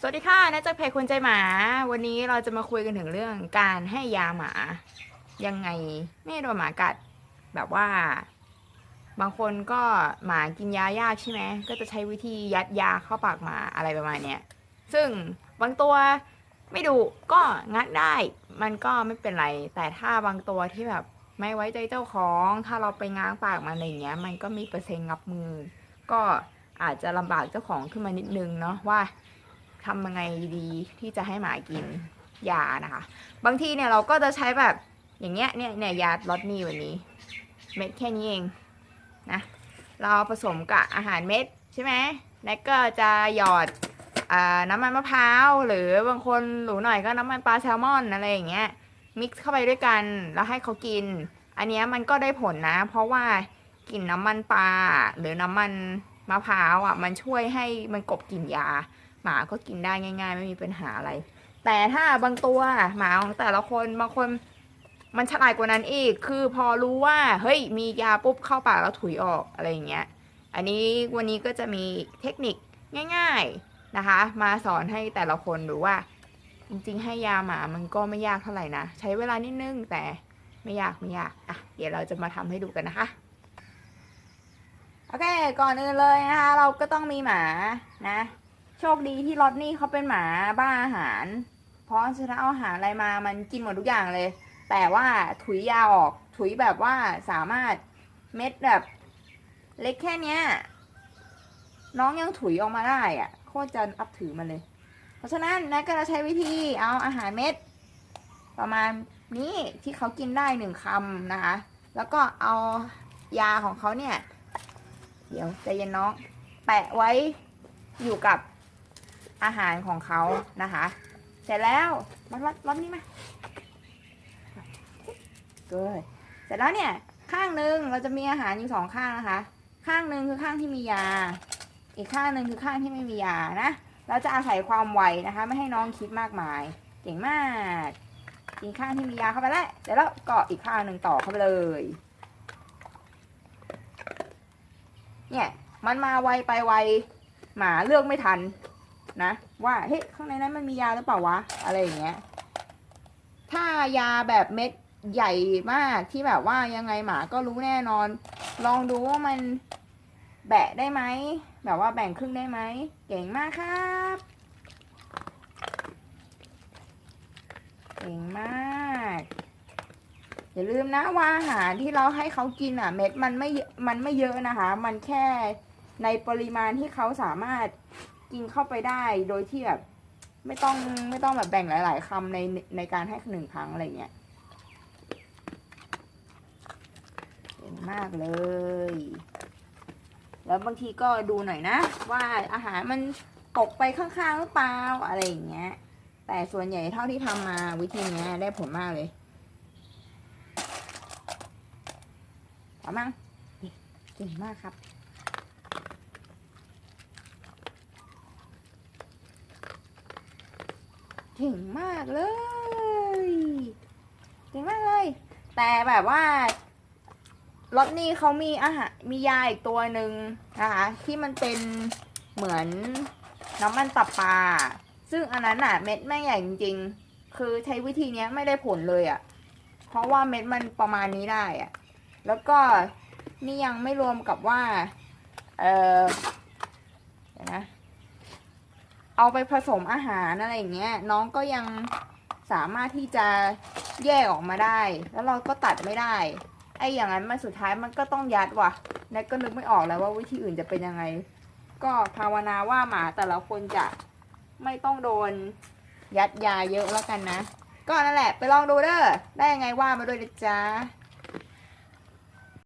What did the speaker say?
สวัสดีค่ะนะจากเพจคุณใจหมา วันนี้เราจะมาคุยกันถึงเรื่องการให้ยาหมา ยังไงไม่โดนหมากัด แบบว่า บางคนก็หมากินยายากใช่ไหมก็จะใช้วิธียัดยาเข้าปากหมาอะไรประมาณเนี้ยซึ่งบางตัวไม่ดุก็งัดได้ มันก็ไม่เป็นไร แต่ถ้าบางตัวที่แบบไม่ไว้ใจเจ้าของ ถ้าเราไปง้างปากมันอะไรเงี้ย มันก็มีเปอร์เซ็นต์งับมือ ก็อาจจะลำบากเจ้าของขึ้นมานิดนึงเนาะว่า ทำยังไงดีที่จะให้หมากินยานะคะ บางทีเนี่ยเราก็จะใช้แบบอย่างเงี้ยเนี่ยเนี่ยยาลดนี่วันนี้ เม็ดแค่นี้เองนะเราผสมกับอาหารเม็ดใช่ไหมแล้วก็จะหยอดอน้ำมันมะพร้าว หรือบางคนหรูหน่อยก็น้ำมันปลาแซลมอนอะไรอย่างเงี้ยมิกซ์เข้าไปด้วยกันแล้วให้เขากิน อันนี้มันก็ได้ผลนะ เพราะว่ากลิ่นน้ำมันปลาหรือน้ำมันมะพร้าวอะมันช่วยให้มันกบกลิ่นยา หมาก็กินได้ง่าย ๆ ไม่มีปัญหาอะไร แต่ถ้าบางตัวหมาของแต่ละคนบางคนมันฉลาดกว่านั้นอีก คือพอรู้ว่า เฮ้ย มียาปุ๊บเข้าปากแล้วถุยออกอะไรอย่างเงี้ย อันนี้วันนี้ก็จะมีเทคนิคง่ายๆนะคะ มาสอนให้แต่ละคนดูว่า จริงๆ ให้ยาหมามันก็ไม่ยากเท่าไหร่นะ ใช้เวลานิดนึงแต่ไม่ยากไม่ยาก อะ เดี๋ยวเราจะมาทำให้ดูกันนะคะ โอเค ก่อนอื่นเลยนะคะ เราก็ต้องมีหมานะ โชคดีที่ลอตนี่เขาเป็นหมาบ้าอาหาร เพราะฉะนั้นเอาอาหารอะไรมามันกินหมดทุกอย่างเลย แต่ว่าถุยยาออก ถุยแบบว่าสามารถเม็ดแบบ เล็กแค่เนี้ย น้องยังถุยออกมาได้อะโคตรจะอับถือมันเลย เพราะฉะนั้นนาก็จะใช้วิธีเอาอาหารเม็ด ประมาณนี้ที่เขากินได้หนึ่งคำนะคะ แล้วก็เอายาของเขาเนี่ย เดี๋ยวใจเย็นน้อง แปะไว้อยู่กับ อาหารของเขานะคะ เสร็จแล้วรับรับรับนี่มาเกิดเสร็จแล้วเนี่ย ข้างหนึ่งเราจะมีอาหารอยู่สองข้างนะคะ ข้างหนึ่งคือข้างที่มียา อีกข้างหนึ่งคือข้างที่ไม่มียานะเราจะอาศัยความไวนะคะ ไม่ให้น้องคิดมากมายเก่งมากกินข้างที่มียาเข้าไปแล้วเดี๋ยวเราเกาะอีกข้างหนึ่งต่อเข้าไปเลย เนี่ย มันมาไวไปไวหมาเลือกไม่ทัน นะ ว่าเฮ้ยข้างในนั้นมันมียาหรือเปล่าวะ อะไรอย่างเงี้ย ถ้ายาแบบเม็ดใหญ่มากที่แบบว่ายังไงหมาก็รู้แน่นอน ลองดูว่ามันแบะได้ไหม แบบว่าแบ่งครึ่งได้ไหม เก่งมากครับ เก่งมาก อย่าลืมนะว่าอาหารที่เราให้เขากินอะ เม็ดมันไม่ มันไม่เยอะนะคะ มันแค่ในปริมาณที่เขาสามารถ กินเข้าไปได้โดยที่แบบไม่ต้องไม่ต้องแบบแบ่งหลาย ๆคำในในการให้หนึ่งครั้งอะไรเงี้ยเก่งมากเลย แล้วบางทีก็ดูหน่อยนะ ว่าอาหารมันตกไปข้างๆหรือเปล่าอะไรอย่างเงี้ย แต่ส่วนใหญ่เท่าที่ทำมาวิธีเนี้ยได้ผลมากเลยเอมั้งเก่งมากครับ เก่งมากเลยเก่งมากเลย แต่แบบว่ารถนี้เขามีอาหารมียาอีกตัวหนึ่งนะคะที่มันเป็นเหมือนน้ำมันตับปลาซึ่งอันนั้นอะเม็ดแม่ใหญ่จริงๆ คือใช้วิธีเนี้ยไม่ได้ผลเลยอะเพราะว่าเม็ดมันประมาณนี้ได้อะแล้วก็นี่ยังไม่รวมกับว่า เออนะ เอาไปผสมอาหารอะไรอย่างเงี้ย น้องก็ยังสามารถที่จะแยกออกมาได้ แล้วเราก็ตัดไม่ได้ ไอ้อย่างนั้นมันสุดท้ายมันก็ต้องยัดว่ะแนทก็นึกไม่ออกแล้วว่าวิธีอื่นจะเป็นยังไง ก็ภาวนาว่าหมาแต่ละคนจะไม่ต้องโดนยัดยาเยอะแล้วกันนะ ก็นั่นแหละไปลองดูเด้อได้ยังไงว่ามาด้วยนะจ๊ะ